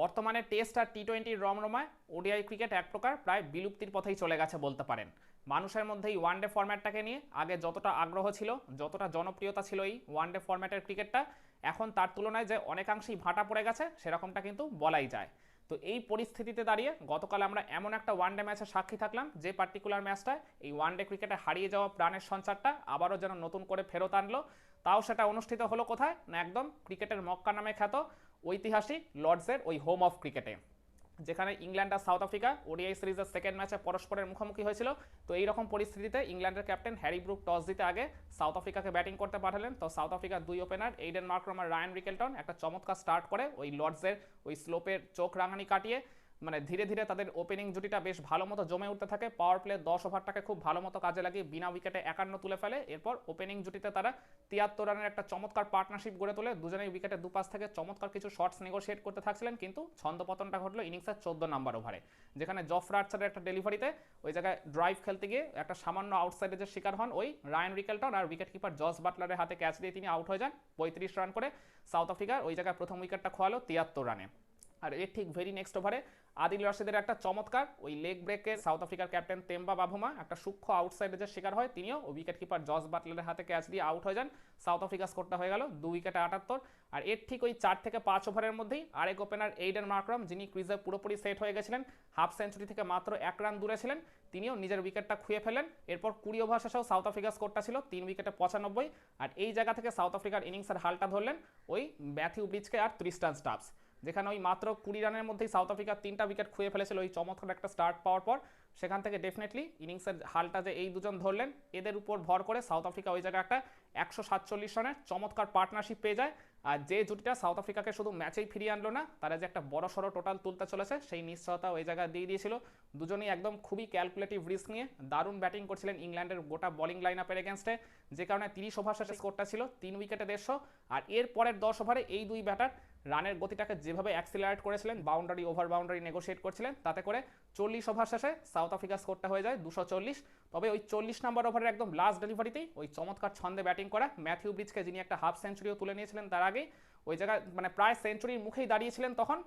বর্তমানে টেস্ট আর টি টোয়েন্টির রমরমায় ODI cricket এক প্রকার প্রায় বিলুপ্তির পথেই চলে গেছে বলতে পারেন। মানুষের মধ্যে এই ওয়ানডে ফরম্যাটটাকে নিয়ে আগে যতটা আগ্রহ ছিল, যতটা জনপ্রিয়তা ছিল এই ওয়ানডে ফরম্যাটের ক্রিকেটটা, এখন তার তুলনায় যে অনেকাংশেই ভাটা পড়ে গেছে সেরকমটা কিন্তু বলাই যায়। তো এই পরিস্থিতিতে দাঁড়িয়ে গতকাল আমরা এমন একটা ওয়ানডে ম্যাচের সাক্ষী থাকলাম, যে পার্টিকুলার ম্যাচটা এই ওয়ানডে ক্রিকেটে হারিয়ে যাওয়া প্রাণের সঞ্চারটা আবারও যেন নতুন করে ফেরত আনলো। তাও সেটা অনুষ্ঠিত হলো কোথায়? না একদম ক্রিকেটের মক্কা নামে খ্যাত ঐতিহাসিক লর্ডসের ওই হোম অফ ক্রিকেটে, যেখানে ইংল্যান্ড আর সাউথ আফ্রিকা ওডিআই সিরিজের সেকেন্ড ম্যাচে পরস্পরের মুখোমুখি হয়েছিল। তো এই রকম পরিস্থিতিতে ইংল্যান্ডের ক্যাপ্টেন হ্যারি ব্রুক টস দিতে আগে সাউথ আফ্রিকাকে ব্যাটিং করতে পাঠালেন। তো সাউথ আফ্রিকার দুই ওপেনার এইডেন মার্ক্রম আর রায়ান রিকেলটন একটা চমৎকার স্টার্ট করে ওই লর্ডসের ওই স্লোপের চোখ রাঙানি কাটিয়ে মানে ধীরে ধীরে তাদের ওপেনিং জুটিটা বেশ ভালো মতো জমে উঠতে থাকে। পাওয়ার প্লে দশ ওভারটাকে খুব ভালো মতো কাজে লাগিয়ে বিনা উইকেটে একান্ন তুলে ফেলে। এরপর ওপেনিং জুটিতে তারা তিয়াত্তর রানের একটা চমৎকার পার্টনারশিপ গড়ে তোলে। দুজনেই উইকেটে দুপাশ থেকে চমৎকার কিছু শর্টস নেগোশিয়েট করতে থাকছিলেন, কিন্তু ছন্দপতনটা ঘটলো ইনিংসের চোদ্দ নাম্বার ওভারে, যেখানে জফরা আর্চারের একটা ডেলিভারিতে ওই জায়গায় ড্রাইভ খেলতে গিয়ে একটা সামান্য আউটসাইডে যে শিকার হন, ওই রায়ান রিকেলটন আর উইকেট কিপার জস বাটলারের হাতে ক্যাচ দিয়ে তিনি আউট হয়ে যান। পঁয়ত্রিশ রান করে সাউথ আফ্রিকার ওই জায়গায় প্রথম উইকেটটা খোয়ালো তিয়াত্তর রানে। আর এর ঠিক ভেরি নেক্সট ওভারে আদিল রশিদের একটা চমৎকার, ওই লেগ ব্রেকে সাউথ আফ্রিকার ক্যাপ্টেন তেম্বা বাভুমা একটা সূক্ষ্ম আউটসাইডে যে শিকার হয়, তিনিও উইকেট কিপার জস বাটলারের হাতে ক্যাচ দিয়ে আউট হয়ে যান। সাউথ আফ্রিকা স্কোরটা হয়ে গেল দু উইকেটে আটাত্তর। আর এর ঠিক ওই চার থেকে পাঁচ ওভারের মধ্যেই আরেক ওপেনার এইডেন মার্করাম যিনি ক্রিজে পুরোপুরি সেট হয়ে গেছিলেন হাফ সেঞ্চুরি থেকে মাত্র এক রান দূরে ছিলেন, তিনিও নিজের উইকেটটা খুঁয়ে ফেলেন। এরপর কুড়ি ওভার শেষেও সাউথ আফ্রিকার স্কোরটা ছিল তিন উইকেটে পঁচানব্বই। আর এই জায়গা থেকে সাউথ আফ্রিকার ইনিংসের হালটা ধরলেন ওই ম্যাথিউ ব্রিজকে আর ত্রিস্টান স্টাফস যেখানে ওই মাত্র কুড়ি রানের মধ্যেই সাউথ আফ্রিকা তিনটা উইকেট খুঁয়ে ফেলেছিল ওই চমৎকার একটা স্টার্ট পাওয়ার পর। সেখান থেকে ডেফিনেটলি ইনিংসের হালটা যে এই দুজন ধরলেন, এদের উপর ভর করে সাউথ আফ্রিকা ওই জায়গায় একটা একশো সাতচল্লিশ রানের চমৎকার পার্টনারশিপ পেয়ে যায়। আর যে জুটিটা সাউথ আফ্রিকাকে শুধু ম্যাচেই ফিরিয়ে আনলো না, তারা যে একটা বড় সড়ো টোটাল তুলতে চলেছে, সেই নিশ্চয়তা ওই জায়গায় দিয়ে দিয়েছিল। দুজনেই একদম খুবই ক্যালকুলেটিভ রিস্ক নিয়ে দারুণ ব্যাটিং করছিলেন ইংল্যান্ডের গোটা বোলিং লাইন আপের এগেনস্টে যে কারণে তিরিশ ওভার শেষে স্কোরটা ছিল তিন উইকেটে দেড়শো। আর এর পরের দশ ওভারে এই দুই ব্যাটার রানের গতিটাকে যেভাবে অ্যাক্সিলারেট করেছিলেন বাউন্ডারি ওভার বাউন্ডারি নেগোশিয়েট করছিলেন, তাতে করে চল্লিশ ওভার শেষে সাউথ আফ্রিকা স্কোরটা হয়ে যায় দুশো চল্লিশ। তবে ওই চল্লিশ নম্বর ওভারের একদম লাস্ট ডেলিভারিতেই ওই চমৎকার ছন্দে ব্যাটিং করা ম্যাথিউ ব্রিজকে যিনি একটা হাফ সেঞ্চুরিও তুলে নিয়েছিলেন তার আগেই, ওই জায়গায় মানে প্রায় সেঞ্চুরির মুখেই দাঁড়িয়েছিলেন তখন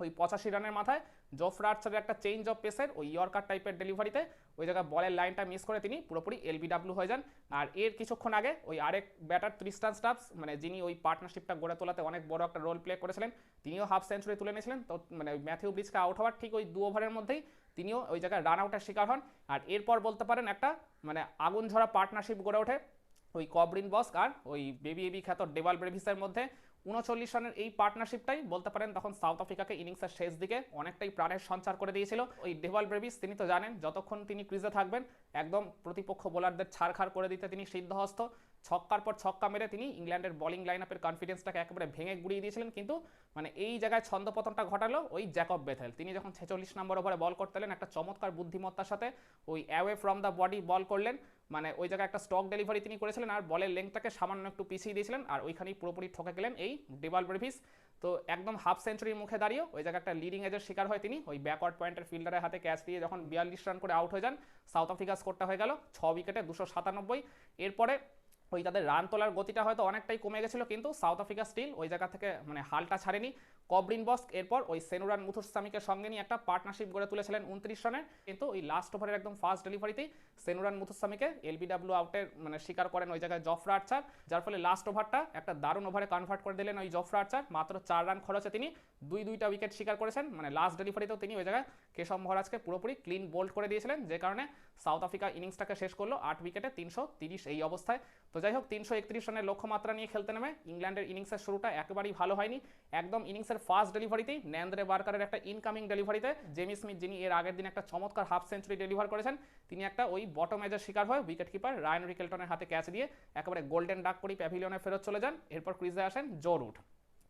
ওই পঁচাশি রানের মাথায় জফরা আর্চারের একটা চেঞ্জ অফ পেসের ওই ইয়র্কার টাইপের ডেলিভারিতে ওই জায়গায় বলের লাইনটা মিস করে তিনি পুরোপুরি এলবিডাব্লিউ হয়ে যান। আর এর কিছুক্ষণ আগে ওই আরেক ব্যাটার ত্রিস্টান স্টাফস মানে যিনি ওই পার্টনারশিপটা গড়ে তোলাতে অনেক বড় একটা রোল প্লে করেছিলেন, তিনিও হাফ সেঞ্চুরি তুলে নিয়েছিলেন। তো মানে ওই ম্যাথিউ ব্রিজকে আউট হওয়ার ঠিক ওই দু ওভারের মধ্যেই তিনিও ওই জায়গায় রান আউটের শিকার হন। আর এরপর বলতে পারেন একটা মানে আগুন ঝরা পার্টনারশিপ গড়ে ওঠে ওই কবরিন বস্ক আর ওই বেবি এবি খ্যাত ডেভাল ব্রেভিসের মধ্যে। উনচল্লিশ রানের এই পার্টনারশিপটাই বলতে পারেন তখন সাউথ আফ্রিকাকে ইনিংসের শেষ দিকে অনেকটাই প্রাণের সঞ্চার করে দিয়েছিল। ওই ডেভাল ব্রেভিস তিনি তো জানেন, যতক্ষণ তিনি ক্রিজে থাকবেন, একদম প্রতিপক্ষ বোলারদের ছাড়খাড় করে দিতে তিনি সিদ্ধহস্ত। ছক্কার পর ছক্কা মেরে তিনি ইংল্যান্ডের বোলিং লাইন আপের কনফিডেন্সটাকে একেবারে ভেঙে গুড়িয়ে দিয়েছিলেন। কিন্তু মানে এই জায়গায় ছন্দপতনটা ঘটালো ওই জ্যাকব বেথেল তিনি যখন ছেচল্লিশ নম্বর ওভারে বল করতে এলেন, একটা চমৎকার বুদ্ধিমত্তার সাথে ওই away from the body bowl করলেন। মানে ওই জায়গায় একটা স্টক ডেলিভারি তিনি করেছিলেন আর বলের লেংথটাকে সামান্য একটু পিছিয়ে দিয়েছিলেন আর ওইখানেই পুরোপুরি ঠকে গেলেন এই ডেভাল ব্রেভিস তো একদম হাফ সেঞ্চুরির মুখে দাঁড়িয়ে ওই জায়গায় একটা লিডিং এজের শিকার হয় তিনি ওই ব্যাকওয়ার্ড পয়েন্টের ফিল্ডারের হাতে ক্যাচ দিয়ে যখন বিয়াল্লিশ রান করে আউট হয়ে যান সাউথ আফ্রিকা স্কোরটা হয়ে গেল ছ উইকেটে দুশো সাতানব্বই। এরপরে ওই তাদের রান তোলার গতিটা হয়তো অনেকটাই কমে গেছিল, কিন্তু সাউথ আফ্রিকা স্টিল ওই জায়গা থেকে মানে হালটা ছাড়েনি। কবরিন বস্ক, এরপর ওই সেনুরান মুথুসামিকে সঙ্গে নিয়ে একটা পার্টনারশিপ গড়ে তুলেছিলেন উনত্রিশ রানের। কিন্তু ওই লাস্ট ওভারের একদম ফার্স্ট ডেলিভারিতেই সেনুরান মুথুসামিকে এলবিডাব্লিউ আউটের মানে শিকার করেন ওই জায়গায় জফরা আর্চার, যার ফলে লাস্ট ওভারটা একটা দারুণ ওভারে কনভার্ট করে দিলেন ওই জফরা আর্চার। মাত্র চার রান খরচে তিনি দুই দুইটা উইকেট শিকার করেছেন। মানে লাস্ট ডেলিভারিতেও তিনি ওই জায়গায় কেশব মহারাজকে পুরোপুরি ক্লিন বোল্ড করে দিয়েছিলেন, যে কারণে সাউথ আফ্রিকা ইনিংসটাকে শেষ করল আট উইকেটে তিনশো তিরিশ এই অবস্থায়। তো যাই হোক, তিনশো একত্রিশ রানের লক্ষ্যমাত্রা নিয়ে খেলতে নেমে ইংল্যান্ডের ইনিংসের শুরুটা একেবারেই ভালো হয়নি। একদম ইনিংসের ফার্স্ট ডেলিভারিতেই ন্যান্দ্রে বার্কারের একটা ইনকামিং ডেলিভারিতে জেমি স্মিথ, যিনি এর আগের দিন একটা চমৎকার হাফ সেঞ্চুরি ডেলিভার করেছেন, তিনি একটা ওই বটম এজের শিকার হয়ে উইকেট কিপার রায়ন রিকেলটনের হাতে ক্যাচ দিয়ে একেবারে গোল্ডেন ডাক করি প্যাভিলিয়নে ফেরত চলে যান। এরপর ক্রিজে আসেন জো রুট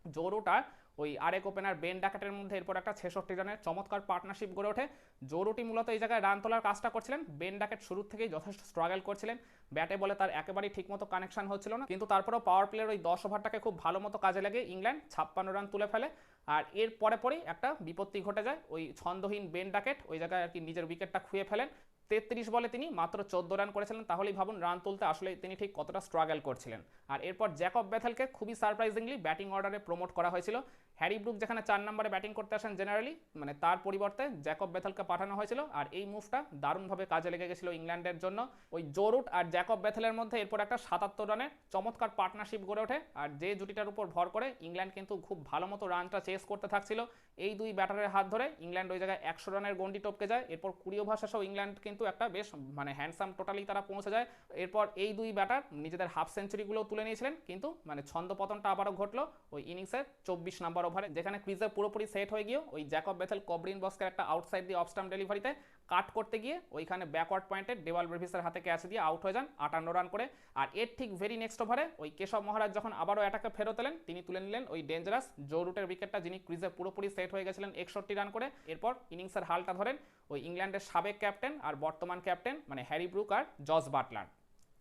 জো আর ওই আরেক ওপেনার বেন ডাকেটের মধ্যে এরপর একটা ছেষট্টি রানের চমৎকার পার্টনারশিপ গড়ে ওঠে। জোরুটি মূলত এই জায়গায় রান তোলার কাজটা করছিলেন। বেন ডাকেট শুরুর থেকেই যথেষ্ট স্ট্রাগল করছিলেন। ব্যাটে বলে তার একেবারেই ঠিকমতো কানেকশন হচ্ছিল না। কিন্তু তারপরেও পাওয়ার প্লেয়ার ওই দশ ওভারটাকে খুব ভালো মতো কাজে লাগে ইংল্যান্ড ছাপ্পান্ন রান তুলে ফেলে। আর এর পরে পরেই একটা বিপত্তি ঘটে যায়। ওই ছন্দহীন বেন ডাকেট ওই জায়গায় আর কি নিজের উইকেটটা খুঁয়ে ফেলেন। তেত্রিশ বলে তিনি মাত্র চোদ্দ রান করেছিলেন। তাহলেই ভাবুন রান তুলতে আসলে তিনি ঠিক কতটা স্ট্রাগল করছিলেন। আর এরপর জ্যাকব ব্যাথেলকে খুবই সারপ্রাইজিংলি ব্যাটিং অর্ডারে প্রমোট করা হয়েছিল। হ্যারি ব্রুক যেখানে চার নম্বরে ব্যাটিং করতে আসেন জেনারেলি মানে তার পরিবর্তে জ্যাকব বেথেলকে পাঠানো হয়েছিল, আর এই মুভটা দারুণভাবে কাজে লেগে গেছিল ইংল্যান্ডের জন্য। ওই জোরুট আর জ্যাকব বেথেলের মধ্যে এরপর একটা সাতাত্তর রানের চমৎকার পার্টনারশিপ গড়ে ওঠে, আর যে জুটিটার উপর ভর করে ইংল্যান্ড কিন্তু খুব ভালো মতো রানটা চেস করতে থাকছিল। এই দুই ব্যাটারের হাত ধরে ইংল্যান্ড ওই জায়গায় একশো রানের গন্ডি টপকে যায়। এরপর কুড়ি ওভার শেষেও ইংল্যান্ড কিন্তু একটা বেশ মানে হ্যান্ডসাম টোটালি তারা পৌঁছে যায়। এরপর এই দুই ব্যাটার নিজেদের হাফ সেঞ্চুরিগুলো তুলে নিয়েছিলেন, কিন্তু মানে ছন্দপতনটা আবারও ঘটলো। ওই ইনিংসের চব্বিশ নম্বর ওভারে যেখানে ক্রিজে পুরোপুরি সেট হয়ে গিয়েও ওই জ্যাকব বেথেল কবরিন বস্কের একটা আউটসাইড দিয়ে অফস্টাম ডেলিভারিতে কাট করতে গিয়ে ওইখানে ব্যাকওয়ার্ড পয়েন্টে ডেওয়াল ব্রেভিসের হাতে ক্যাচ দিয়ে আউট হয়ে যান আটান্ন রান করে। আর এর ঠিক ভেরি নেক্সট ওভারে ওই কেশব মহারাজ যখন আবারও অ্যাটাকে ফেরত এলেন, তিনি তুলে নিলেন ওই ডেঞ্জারাস জো রুটের উইকেটটা যিনি ক্রিজে পুরোপুরি সেট হয়ে গেছিলেন একষট্টি রান করে। এরপর ইনিংসের হালটা ধরেন ওই ইংল্যান্ডের সাবেক ক্যাপ্টেন আর বর্তমান ক্যাপ্টেন মানে হ্যারি ব্রুক আর জস বাটলার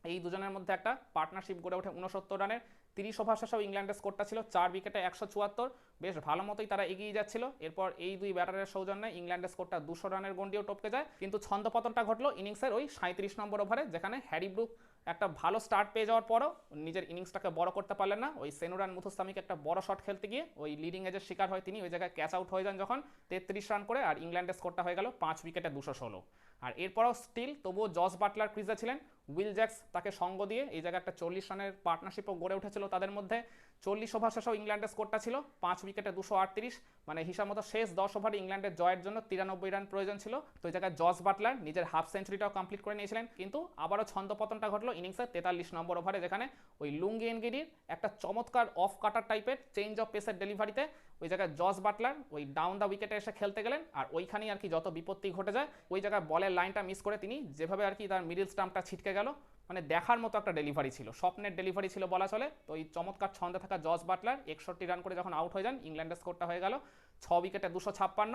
এই দুজনের মধ্যে একটা পার্টনারশিপ গড়ে ওঠে উনসত্তর রানের। তিরিশ ওভার শেষেও ইংল্যান্ডের স্কোরটা ছিল চার উইকেটে একশো চুয়াত্তর। বেশ ভালো মতোই তারা এগিয়ে যাচ্ছিল। এরপর এই দুই ব্যাটারের সৌজন্যে ইংল্যান্ডের স্কোরটা দুশো রানের গন্ডিও টপকে যায়। কিন্তু ছন্দপতনটা ঘটলো ইনিংসের ওই সাঁত্রিশ নম্বর ওভারে, যেখানে হ্যারি ব্রুক একটা ভালো স্টার্ট পেয়ে যাওয়ার পরও নিজের ইনিংসটাকে বড় করতে পারলেন না। ওই সেনুরান মুথুস্তামিকে একটা বড় শট খেলতে গিয়ে ওই লিডিং এজের শিকার হয় তিনি। ওই জায়গায় ক্যাচ আউট হয়ে যান যখন তেত্রিশ রান করে, আর ইংল্যান্ডের স্কোরটা হয়ে গেল পাঁচ উইকেটে দুশো ষোলো। আর এরপরও স্টিল তবুও জস বাটলার ক্রিজে ছিলেন। উইল জ্যাক্স তাকে সঙ্গ দিয়ে এই জায়গায় একটা চল্লিশ রানের পার্টনারশিপও গড়ে উঠেছিল তাদের মধ্যে। চল্লিশ ওভার শেষেও ইংল্যান্ডের স্কোরটা ছিল, পাঁচ উইকেটে দুশো আটত্রিশ। মানে হিসাব মতো শেষ দশ ওভারে ইংল্যান্ডের জয়ের জন্য তিরানব্বই রান প্রয়োজন ছিল। তো এই জায়গায় জস বাটলার নিজের হাফ সেঞ্চুরিটাও কমপ্লিট করে নিয়েছিলেন। কিন্তু আবারও ছন্দপতনটা ঘটলো ইনিংসের তেতাল্লিশ নম্বর ওভারে, যেখানে ওই লুঙ্গি এনগিডির একটা চমৎকার অফ কাটার টাইপের চেঞ্জ অফ পেসের ডেলিভারিতে ওই জায়গায় জস বাটলার ওই ডাউন দ্য উইকেটে এসে খেলতে গেলেন। আর ওইখানেই আর কি যত বিপত্তি ঘটে যায়, ওই জায়গায় বলের লাইনটা মিস করে তিনি যেভাবে আর কি তার মিডিল স্টাম্পটা ছিটকে গেল। মানে দেখার মতো একটা ডেলিভারি ছিল। স্বপ্নের ডেলিভারি ছিল বলা চলে। তো এই চমৎকার ছন্দে থাকা জস বাটলার একষট্টি রান করে যখন আউট হয়ে যান ইংল্যান্ডের স্কোরটা হয়ে গেল। ছ উইকেটে দুশো ছাপ্পান্ন।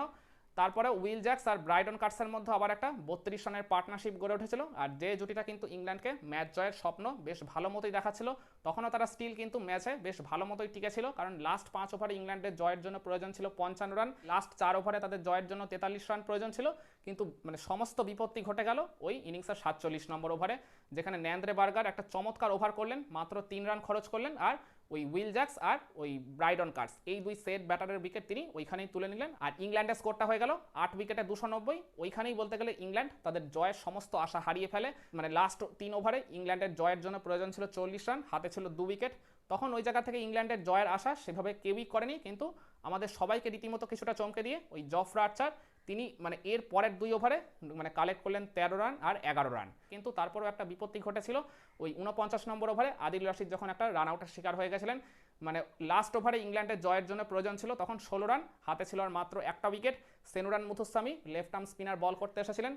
তারপরে উইল জ্যাক্স আর ব্রাইডন কার্সের মধ্যে আবার একটা বত্রিশ রানের পার্টনারশিপ গড়ে উঠেছিল। আর যে জুটিটা কিন্তু ইংল্যান্ডকে ম্যাচ জয়ের স্বপ্ন বেশ ভালো মতোই দেখাচ্ছিল, তখনও তারা স্টিল কিন্তু ম্যাচে বেশ ভালো মতোই টিকে ছিল কারণ লাস্ট পাঁচ ওভারে ইংল্যান্ডের জয়ের জন্য প্রয়োজন ছিল পঞ্চান্ন রান লাস্ট চার ওভারে তাদের জয়ের জন্য তেতাল্লিশ রান প্রয়োজন ছিল। কিন্তু মানে সমস্ত বিপত্তি ঘটে গেল ওই ইনিংসের সাতচল্লিশ নম্বর ওভারে যেখানে ন্যান্দ্রে বার্গার একটা চমৎকার ওভার করলেন, মাত্র তিন রান খরচ করলেন। আর ওই উইল জ্যাক্স আর ওই ব্রাইডন কার্স এই দুই সেট ব্যাটারের উইকেট তিনি ওইখানেই তুলে নিলেন। আর ইংল্যান্ডের স্কোরটা হয়ে গেল আট উইকেটে দুশো নব্বই। ওইখানেই বলতে গেলে ইংল্যান্ড তাদের জয়ের সমস্ত আশা হারিয়ে ফেলে। মানে লাস্ট তিন ওভারে ইংল্যান্ডের জয়ের জন্য প্রয়োজন ছিল চল্লিশ রান হাতে ছিল দু উইকেট তখন ওই জায়গা থেকে ইংল্যান্ডের জয়ের আশা সেভাবে কেউই করেনি। কিন্তু আমাদের সবাইকে রীতিমতো কিছুটা চমকে দিয়ে ওই জফরা আর্চার তিনি মানে এর পরের দুই ওভারে মানে কালেক্ট করলেন তেরো রান আর এগারো রান কিন্তু তারপরেও একটা বিপত্তি ঘটেছিল। ওই উনপঞ্চাশ নম্বর ওভারে আদিল রাশিদ যখন একটা রান আউটের শিকার হয়ে গেছিলেন মানে লাস্ট ওভারে ইংল্যান্ডের জয়ের জন্য প্রয়োজন ছিল, তখন ষোলো রান হাতে ছিল আর মাত্র একটা wicket Senuran Muthusamy left arm spinner bowl করতে এসেছিলেন।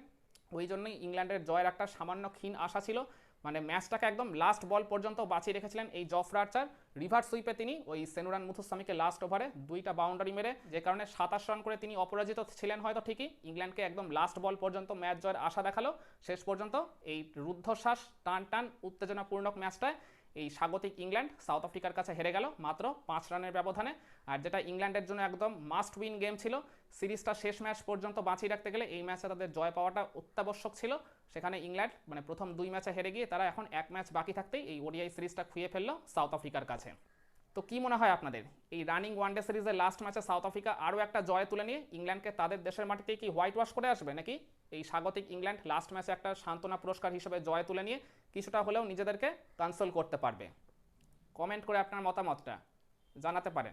ওই জন্যই ইংল্যান্ডের জয়ের একটা সামান্য ক্ষীণ আশা ছিল। মানে ম্যাচটাকে একদম লাস্ট বল পর্যন্ত বাঁচিয়ে রেখেছিলেন এই জফরা আর্চার। রিভার্স সুইপে তিনি ওই সেনুরান মুথুস্বামীকে লাস্ট ওভারে দুইটা বাউন্ডারি মেরে, যে কারণে সাতাশ রান করে তিনি অপরাজিত ছিলেন হয়তো ঠিকই। ইংল্যান্ডকে একদম লাস্ট বল পর্যন্ত ম্যাচ জয়ের আশা দেখাল। শেষ পর্যন্ত এই রুদ্ধশ্বাস টান টান উত্তেজনাপূর্ণক ম্যাচটায় এই স্বাগতিক ইংল্যান্ড সাউথ আফ্রিকার কাছে হেরে গেল মাত্র পাঁচ রানের ব্যবধানে। আর যেটা ইংল্যান্ডের জন্য একদম মাস্ট উইন গেম ছিল, সিরিজটা শেষ ম্যাচ পর্যন্ত বাঁচিয়ে রাখতে গেলে এই ম্যাচে তাদের জয় পাওয়াটা অত্যাবশ্যক ছিল। সেখানে ইংল্যান্ড মানে প্রথম দুই ম্যাচে হেরে গিয়ে তারা এখন এক ম্যাচ বাকি থাকতেই এই ওডিআই সিরিজটা খুঁয়ে ফেলল সাউথ আফ্রিকার কাছে। তো কি মনে হয় আপনাদের? এই রানিং ওয়ানডে সিরিজের লাস্ট ম্যাচে সাউথ আফ্রিকা আরও একটা জয় তুলে নিয়ে ইংল্যান্ডকে তাদের দেশের মাটিতে কি হোয়াইট ওয়াশ করে আসবে নাকি? এই স্বাগতিক ইংল্যান্ড লাস্ট ম্যাচে একটা সান্ত্বনা পুরস্কার হিসেবে জয় তুলে নিয়ে কিছুটা হলেও নিজেদেরকে কনসোল করতে পারবে। কমেন্ট করে আপনার মতামতটা জানাতে পারেন।